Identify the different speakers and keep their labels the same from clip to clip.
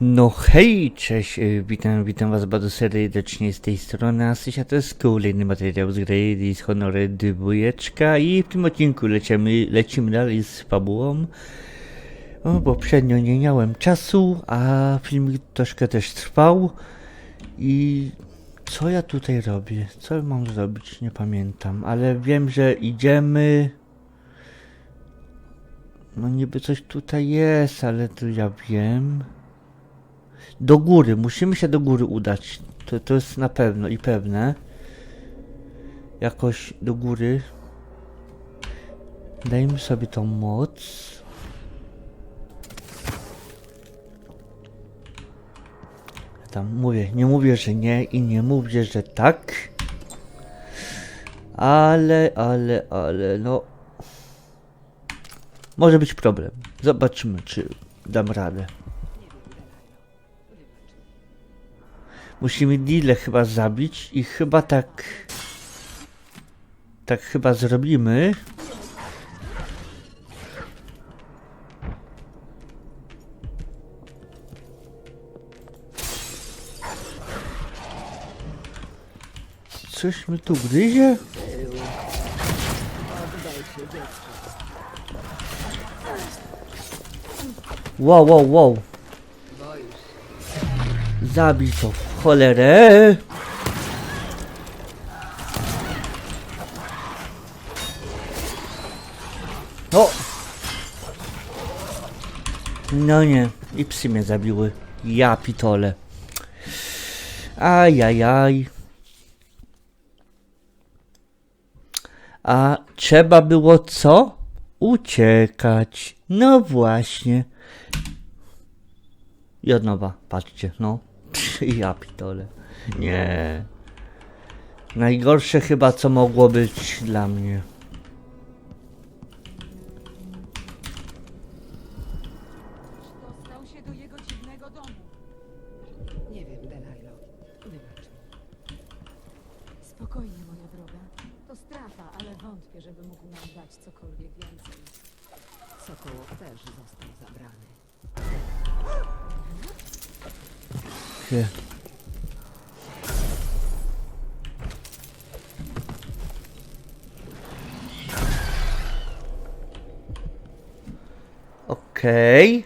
Speaker 1: No hej, cześć, y, witam, witam was bardzo serdecznie z tej strony Asysia, to jest kolejny materiał z gry z Honory dwójeczka i w tym odcinku lecimy, lecimy dalej z fabułą. O, poprzednio nie miałem czasu, a filmik troszkę też trwał i co ja tutaj robię? Co mam zrobić? Nie pamiętam, ale wiem, że idziemy... No niby coś tutaj jest, ale to ja wiem. Do góry, musimy się do góry udać. To, to jest na pewno i pewne. Jakoś do góry. Dajmy sobie tą moc. Tam mówię, nie mówię, że nie i nie mówię, że tak. Ale, ale, ale, no. Może być problem. Zobaczymy, czy dam radę. Musimy Dile chyba zabić i chyba tak... Tak chyba zrobimy. Coś mi tu gryzie? Wow, wow, wow. Zabij to cholerę. O! No nie, i psy mnie zabiły. Ja pitole. Ajajaj. A trzeba było co? Uciekać. No właśnie. I od nowa, patrzcie, no. Ja pitole. Nie. Najgorsze chyba co mogło być dla mnie.
Speaker 2: Dostał się do jego dziwnego domu.
Speaker 3: Nie wiem, Delilo. Wybacz.
Speaker 2: Spokojnie, moja droga. To strafa, ale wątpię, żeby mógł nam dać cokolwiek więcej.
Speaker 3: Sokołow też został zabrany.
Speaker 1: Gdzie? Okej.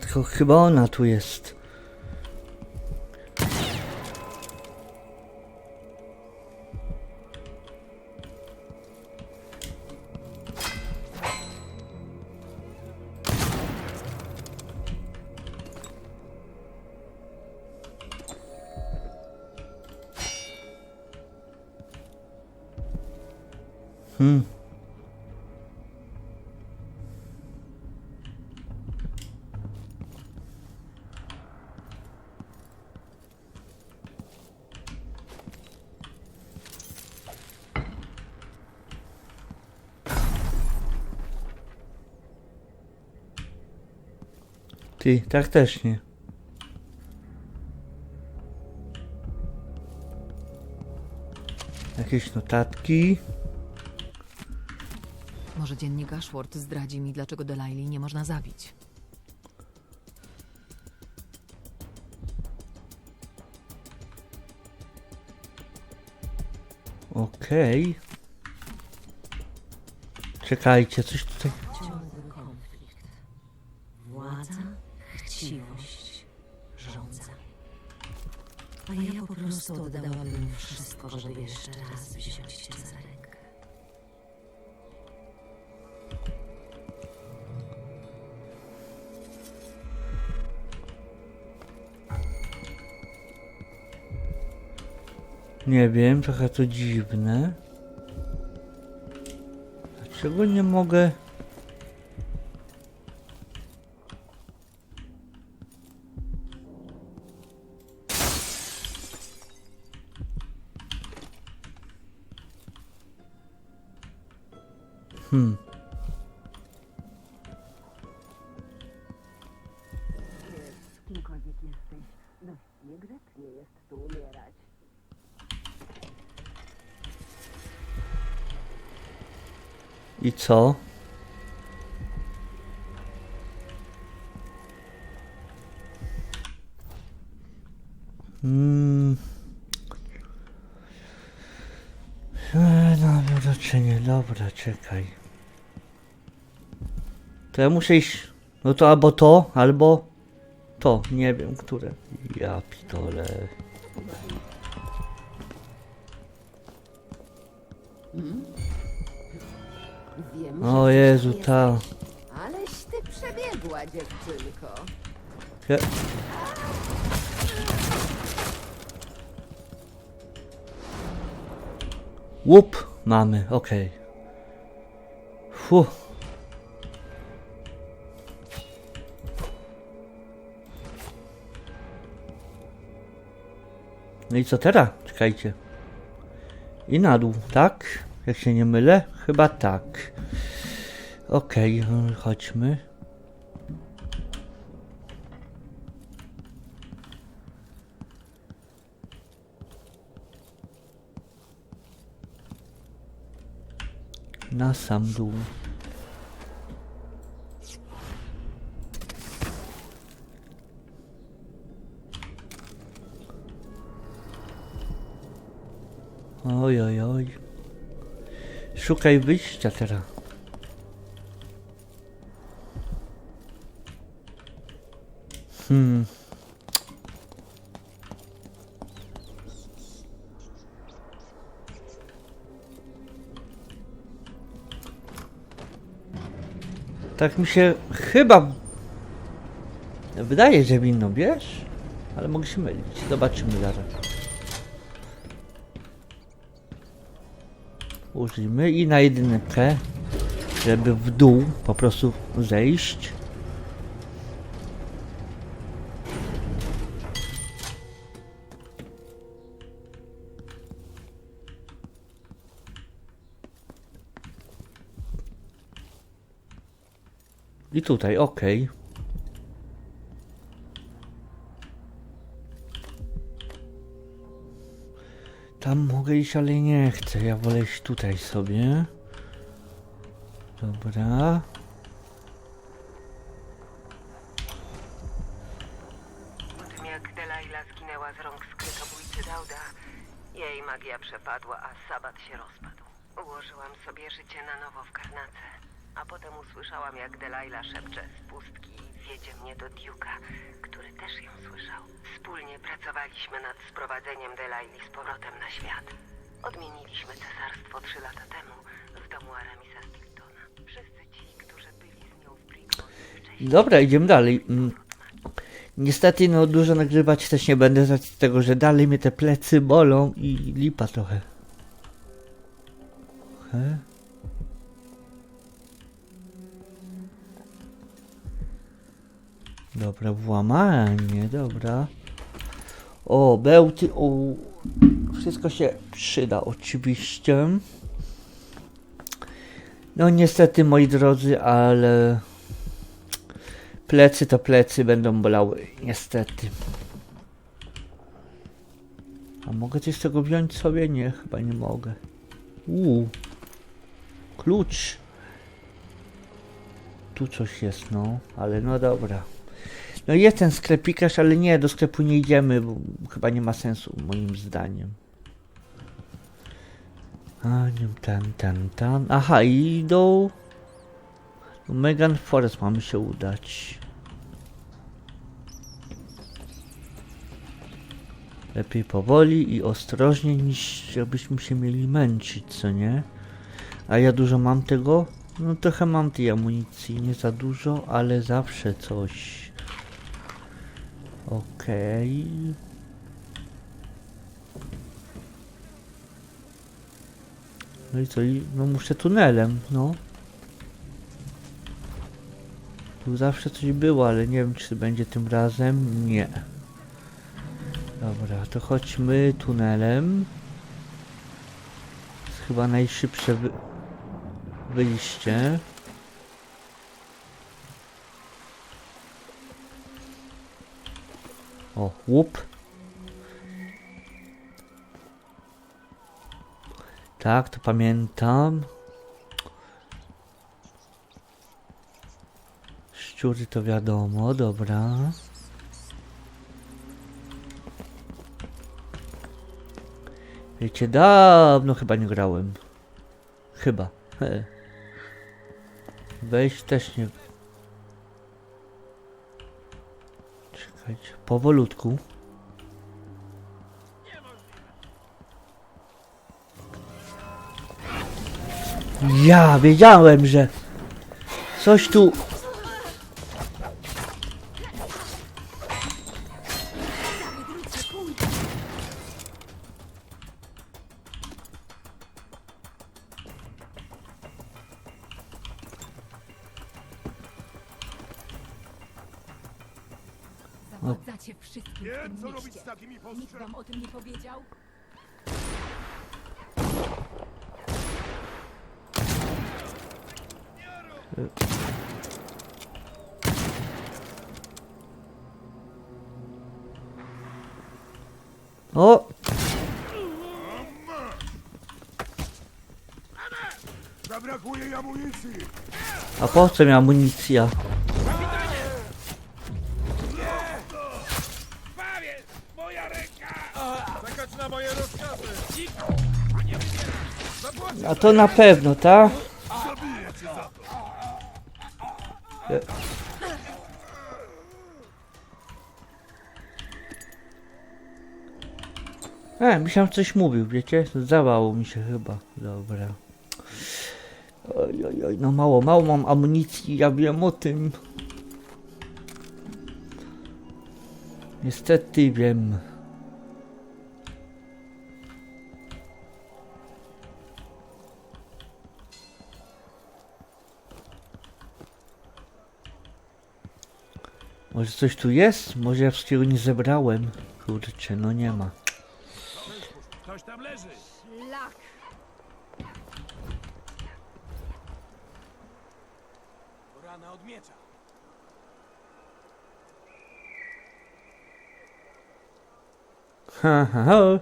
Speaker 1: Tylko chyba ona tu jest. Ty, tak też nie. Jakieś notatki.
Speaker 3: Może dziennik Ashworth zdradzi mi, dlaczego Delaili nie można zabić.
Speaker 1: Okej. Czekajcie, coś tutaj. Nie wiem, trochę to dziwne. Dlaczego nie mogę? I co? Hmm. E, Dobra, czy nie? Dobra, czekaj. To ja muszę iść. No to albo to, albo to. Nie wiem, które. Ja pitole.
Speaker 4: Wiem,
Speaker 1: O Jezu, ta.
Speaker 4: Aleś ty przebiegła, dziewczynko.
Speaker 1: Ja... Łup mamy, okej. Fu. No i co teraz? Czekajcie. I na dół, tak? Jak się nie mylę? Chyba tak. Okej, chodźmy. Na sam dół. Oj, oj, oj. Szukaj wyjścia teraz. Hmm. Tak mi się chyba wydaje, że winno, wiesz? Ale mogę się mylić. Zobaczymy zaraz. Użyjmy i na jedynkę, żeby w dół po prostu zejść. I tutaj, ok. Tam mogę iść, ale nie chcę. Ja wolę iść tutaj sobie. Dobra.
Speaker 5: Po tym jak Delaila zginęła z rąk skrytobójcy Dauda, jej magia przepadła, a sabat się rozpadł. Ułożyłam sobie życie na nowo w karnace, a potem usłyszałam jak Delaila szepcze z pustki i wiedzie mnie do Duke'a, który też ją słyszał. Wspólnie pracowaliśmy nad sprowadzeniem Delaili z powrotem na świat. Odmieniliśmy cesarstwo trzy lata temu w domu Aramisa Stiltona. Wszyscy ci, którzy byli z nią w Brightmoor wcześniej
Speaker 1: Dobra, idziemy dalej. Mm. Niestety, no dużo nagrywać też nie będę z tego, że dalej mnie te plecy bolą i lipa trochę. He? Dobra, włamanie, dobra. O, bełty, o. Wszystko się przyda, oczywiście. No niestety, moi drodzy, ale... Plecy to plecy będą bolały, niestety. A mogę coś z tego wziąć sobie? Nie, chyba nie mogę. Uuu. Klucz. Tu coś jest, no. Ale no dobra. No jest ten sklepikarz, ale nie, do sklepu nie idziemy, bo chyba nie ma sensu, moim zdaniem. A, nie, ten, ten, ten. Aha, i do... do Megan Forest mamy się udać. Lepiej powoli i ostrożnie, niż żebyśmy się mieli męczyć, co nie? A ja dużo mam tego? No trochę mam tej amunicji, nie za dużo, ale zawsze coś. Okej. No i co? No muszę tunelem, no. Tu zawsze coś było, ale nie wiem czy będzie tym razem. Nie. Dobra, to chodźmy tunelem. Jest chyba najszybsze wy wyjście. O, łup. Tak, to pamiętam. Szczury to wiadomo, dobra. Wiecie, dawno chyba nie grałem. Chyba. Wejść też nie. Powolutku. Ja wiedziałem, że coś tu.
Speaker 2: Wszystkim w
Speaker 6: Wiem,
Speaker 2: tym
Speaker 6: co robić z takimi
Speaker 2: Nikt wam o tym nie powiedział?
Speaker 1: O!
Speaker 6: Zabrakuje amunicji!
Speaker 1: A po co mi amunicja? To na pewno,
Speaker 6: za to!
Speaker 1: E, myślałem, coś mówił, wiecie? Zawało mi się chyba. Dobra. Oj, oj, oj, no mało, mało mam amunicji, ja wiem o tym. Niestety wiem. Może coś tu jest? Może ja wszystkiego nie zebrałem? Kurczę, no nie ma.
Speaker 6: Ktoś tam leży! Rana od miecza!
Speaker 1: Ha, ha, ha.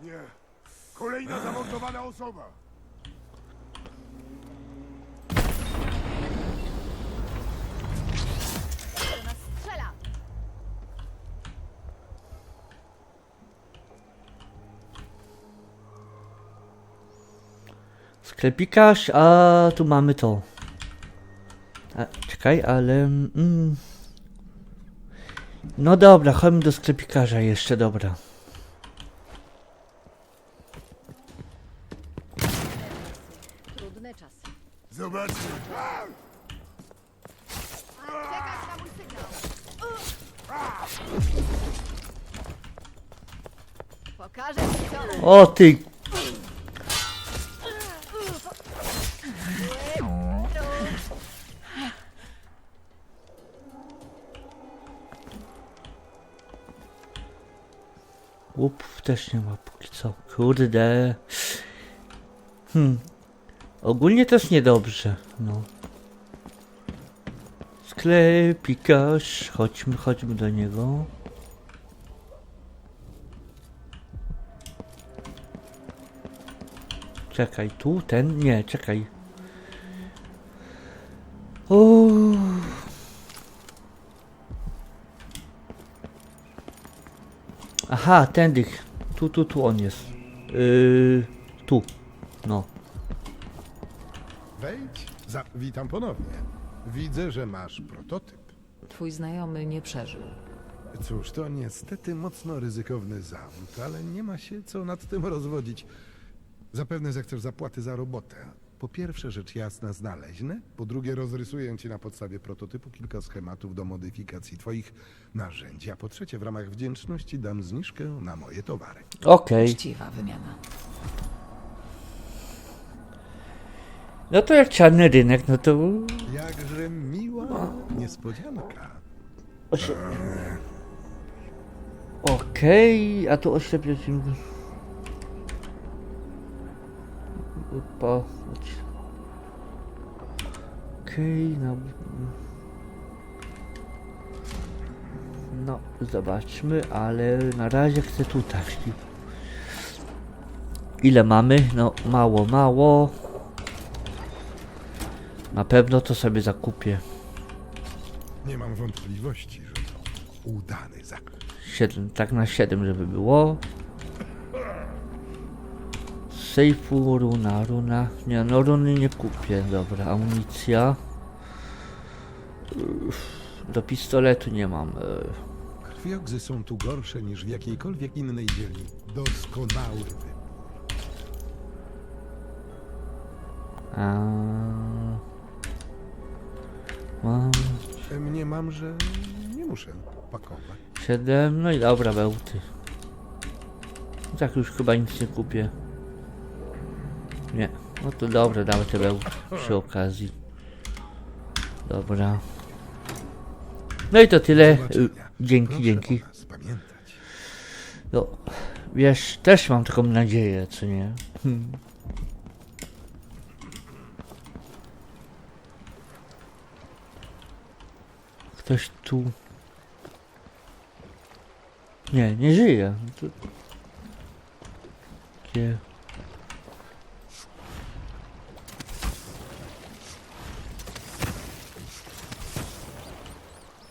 Speaker 6: Nie! Kolejna zamordowana osoba!
Speaker 1: Sklepikarz, a tu mamy to. A, czekaj, ale... Mm, no dobra, chodźmy do sklepikarza jeszcze, dobra.
Speaker 2: Trudne czasy.
Speaker 6: Zobaczmy!
Speaker 2: Czekać na mój sygnał! Pokażę ci co!
Speaker 1: O ty! Też nie ma póki co. Kurde. Hmm. Ogólnie jest niedobrze. No. Sklepikarz. Chodźmy, chodźmy do niego. Czekaj, tu, ten? Nie, czekaj. O. Aha, tędy. Tu, tu, tu on jest. Yy, tu. No.
Speaker 7: Wejdź. Za... Witam ponownie. Widzę, że masz prototyp.
Speaker 3: Twój znajomy nie przeżył.
Speaker 7: Cóż, to niestety mocno ryzykowny zawód, ale nie ma się co nad tym rozwodzić. Zapewne zechcesz zapłaty za robotę. Po pierwsze, rzecz jasna, znaleźne. Po drugie, rozrysuję ci na podstawie prototypu kilka schematów do modyfikacji twoich narzędzi. A po trzecie, w ramach wdzięczności dam zniżkę na moje towary.
Speaker 1: Okej.
Speaker 3: Uczciwa wymiana.
Speaker 1: No to jak czarny rynek, no to...
Speaker 7: Jakże miła niespodzianka.
Speaker 1: Osie... Okej, a tu oślepiać... Po... Okej, no... No, zobaczmy, ale na razie chcę tutaj. Ile mamy? No, mało, mało. Na pewno to sobie zakupię.
Speaker 7: Nie mam wątpliwości, że to udany zakup.
Speaker 1: 7, tak na 7, żeby było. Sejfu, runa, runa. Nie, no runy nie kupię. Dobra, amunicja. Do pistoletu nie mam. e.
Speaker 7: Krwiogzy są tu gorsze niż w jakiejkolwiek innej dzielni. Doskonały wybór.
Speaker 1: A... Mam
Speaker 7: Nie mam, że nie muszę pakować.
Speaker 1: 7, no i dobra, bełty. I Tak już chyba nic nie kupię. Nie, no to dobra, damy te przy okazji. Dobra. No i to tyle. Dzięki, dzięki. No, wiesz, też mam taką nadzieję, co nie? Hmm. Ktoś tu... Nie, nie żyje. Gdzie?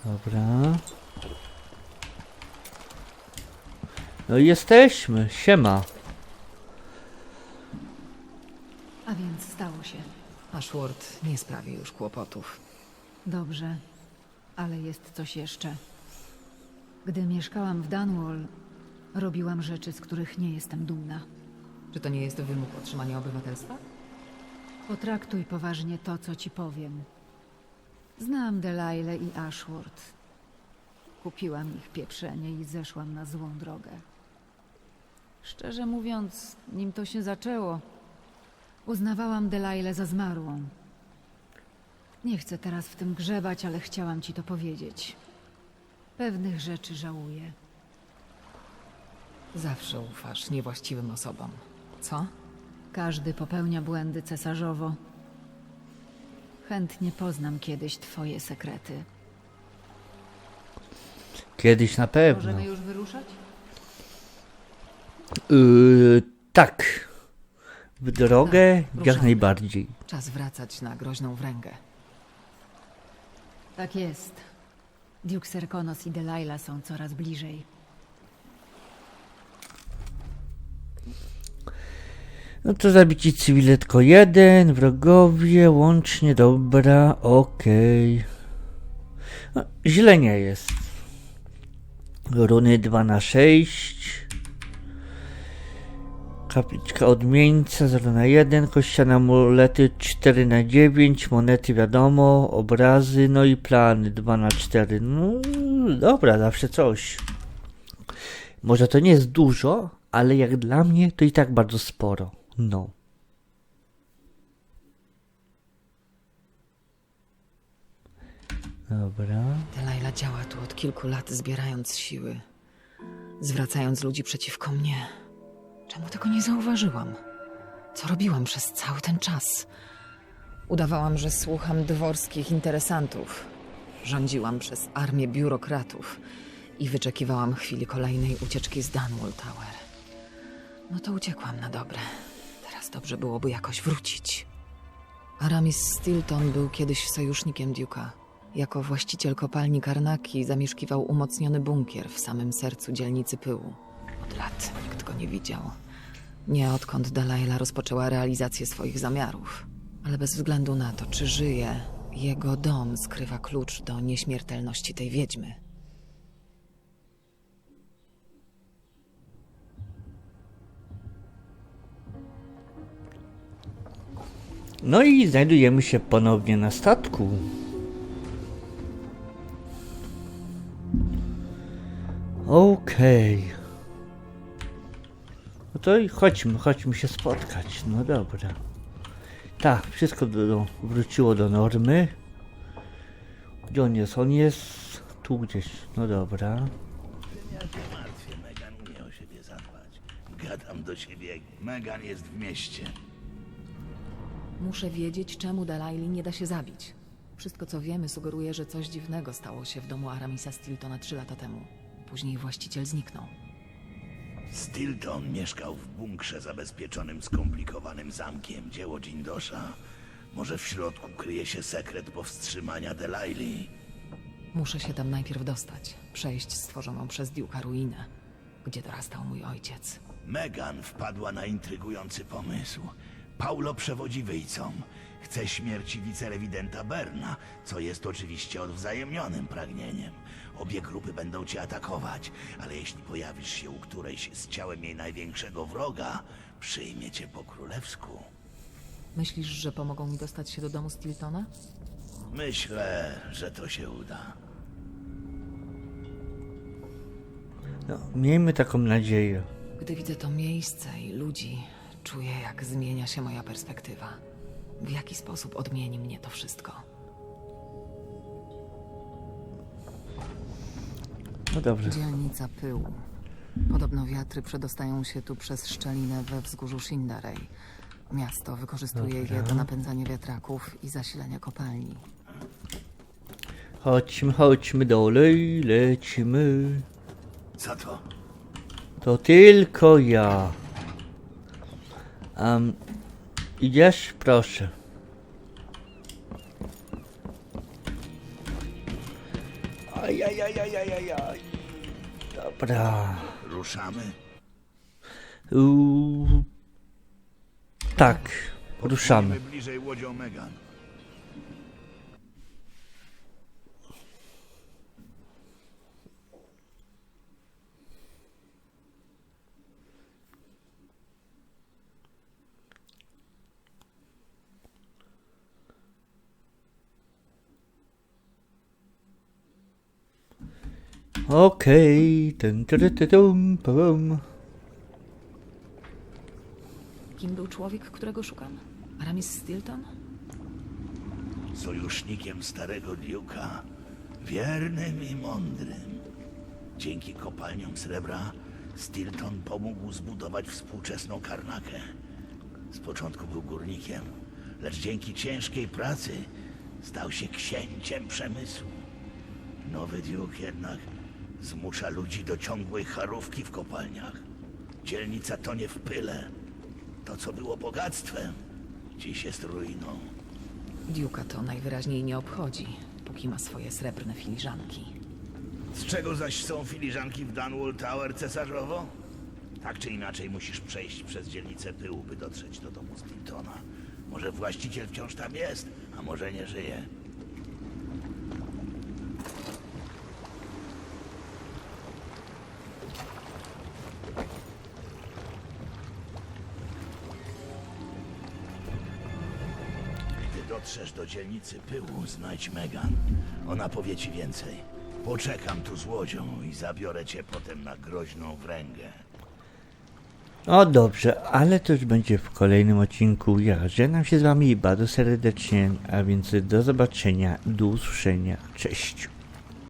Speaker 1: Dobra. No i jesteśmy, siema.
Speaker 2: A więc stało się.
Speaker 3: Ashworth nie sprawi już kłopotów.
Speaker 2: Dobrze, ale jest coś jeszcze. Gdy mieszkałam w Dunwall, robiłam rzeczy, z których nie jestem dumna.
Speaker 3: Czy to nie jest wymóg otrzymania obywatelstwa?
Speaker 2: Potraktuj poważnie to, co ci powiem. Znam Delaile i Ashworth. Kupiłam ich pieprzenie i zeszłam na złą drogę. Szczerze mówiąc, nim to się zaczęło, uznawałam Delaile za zmarłą. Nie chcę teraz w tym grzebać, ale chciałam ci to powiedzieć. Pewnych rzeczy żałuję.
Speaker 3: Zawsze ufasz niewłaściwym osobom. Co?
Speaker 2: Każdy popełnia błędy cesarzowo. Chętnie poznam kiedyś twoje sekrety.
Speaker 1: Kiedyś na pewno.
Speaker 2: Możemy już wyruszać?
Speaker 1: Yy, tak. W drogę
Speaker 3: Tak,
Speaker 1: jak najbardziej.
Speaker 3: Czas wracać na groźną wręgę.
Speaker 2: Tak jest. Duke Serkonos i Delilah są coraz bliżej.
Speaker 1: No to zabici cywile tylko jeden, wrogowie, łącznie, dobra, okej. No, źle nie jest. Runy 2 na 6 Kapliczka odmieńca 0 na 1 Kościane amulety 4 na 9 Monety wiadomo, obrazy, no i plany 2 na 4 No dobra, zawsze coś. Może to nie jest dużo, ale jak dla mnie to i tak bardzo sporo. No. Dobra.
Speaker 3: Delilah działa tu od kilku lat, zbierając siły, zwracając ludzi przeciwko mnie. Czemu tego nie zauważyłam? Co robiłam przez cały ten czas? Udawałam, że słucham dworskich interesantów. Rządziłam przez armię biurokratów i wyczekiwałam chwili kolejnej ucieczki z Dunwall Tower. No to uciekłam na dobre. Teraz dobrze byłoby jakoś wrócić. Aramis Stilton był kiedyś sojusznikiem Duke'a. Jako właściciel kopalni Karnaki zamieszkiwał umocniony bunkier w samym sercu dzielnicy pyłu. Od lat nikt go nie widział. Nie odkąd Dalaila rozpoczęła realizację swoich zamiarów. Ale bez względu na to, czy żyje, jego dom skrywa klucz do nieśmiertelności tej wiedźmy.
Speaker 1: No i znajdujemy się ponownie na statku. Okej. No to i chodźmy, chodźmy się spotkać. No dobra. Tak, wszystko do, do, wróciło do normy. Gdzie on jest? On jest tu gdzieś. No dobra.
Speaker 8: Martwię, Megan umie o siebie zadbać. Gadam do siebie, Megan jest w mieście.
Speaker 3: Muszę wiedzieć, czemu Dalaili nie da się zabić. Wszystko, co wiemy, sugeruje, że coś dziwnego stało się w domu Aramisa Stiltona trzy lata temu. Później właściciel zniknął.
Speaker 8: Stilton mieszkał w bunkrze zabezpieczonym skomplikowanym zamkiem, dzieło Jindosza. Może w środku kryje się sekret powstrzymania Delaili.
Speaker 3: Muszę się tam najpierw dostać, przejść stworzoną przez Duke'a ruinę, gdzie dorastał mój ojciec.
Speaker 8: Megan wpadła na intrygujący pomysł. Paulo przewodzi wyjcom. Chce śmierci wicerewidenta Berna, co jest oczywiście odwzajemnionym pragnieniem. Obie grupy będą cię atakować, ale jeśli pojawisz się u którejś z ciałem jej największego wroga, przyjmie cię po królewsku.
Speaker 3: Myślisz, że pomogą mi dostać się do domu Stiltona?
Speaker 8: Myślę, że to się uda.
Speaker 1: No, miejmy taką nadzieję.
Speaker 3: Gdy widzę to miejsce i ludzi, czuję, jak zmienia się moja perspektywa. W jaki sposób odmieni mnie to wszystko?
Speaker 1: No dobrze.
Speaker 3: Dzielnica pyłu. Podobno wiatry przedostają się tu przez szczelinę we wzgórzu Shindarej. Miasto wykorzystuje je do napędzania wiatraków i zasilania kopalni.
Speaker 1: Chodźmy, chodźmy dalej, lecimy.
Speaker 8: Co to?
Speaker 1: To tylko ja. Um, idziesz? Proszę. Ajajajajajajaj. Dobra.
Speaker 8: Ruszamy?
Speaker 1: Uuu. Tak, ruszamy.
Speaker 8: Podpłyniemy bliżej łodzią Megan.
Speaker 1: Okej, pum.
Speaker 3: Kim był człowiek, którego szukam? Aramis Stilton?
Speaker 8: sojusznikiem starego Duke'a, wiernym i mądrym. Dzięki kopalniom srebra Stilton pomógł zbudować współczesną Karnakę. Z początku był górnikiem, lecz dzięki ciężkiej pracy stał się księciem przemysłu. Nowy Duke jednak zmusza ludzi do ciągłej charówki w kopalniach. Dzielnica tonie w pyle. To, co było bogactwem, dziś jest ruiną.
Speaker 3: Duke'a to najwyraźniej nie obchodzi, póki ma swoje srebrne filiżanki.
Speaker 8: Z czego zaś są filiżanki w Dunwall Tower cesarzowo? Tak czy inaczej musisz przejść przez dzielnicę pyłu, by dotrzeć do domu Stiltona. Może właściciel wciąż tam jest, a może nie żyje. Dotrzesz do dzielnicy pyłu, znajdź Megan. Ona powie ci więcej. Poczekam tu z łodzią i zabiorę cię potem na groźną wręgę.
Speaker 1: O dobrze, ale to już będzie w kolejnym odcinku. Ja żegnam się z wami bardzo serdecznie, a więc do zobaczenia, do usłyszenia. Cześć.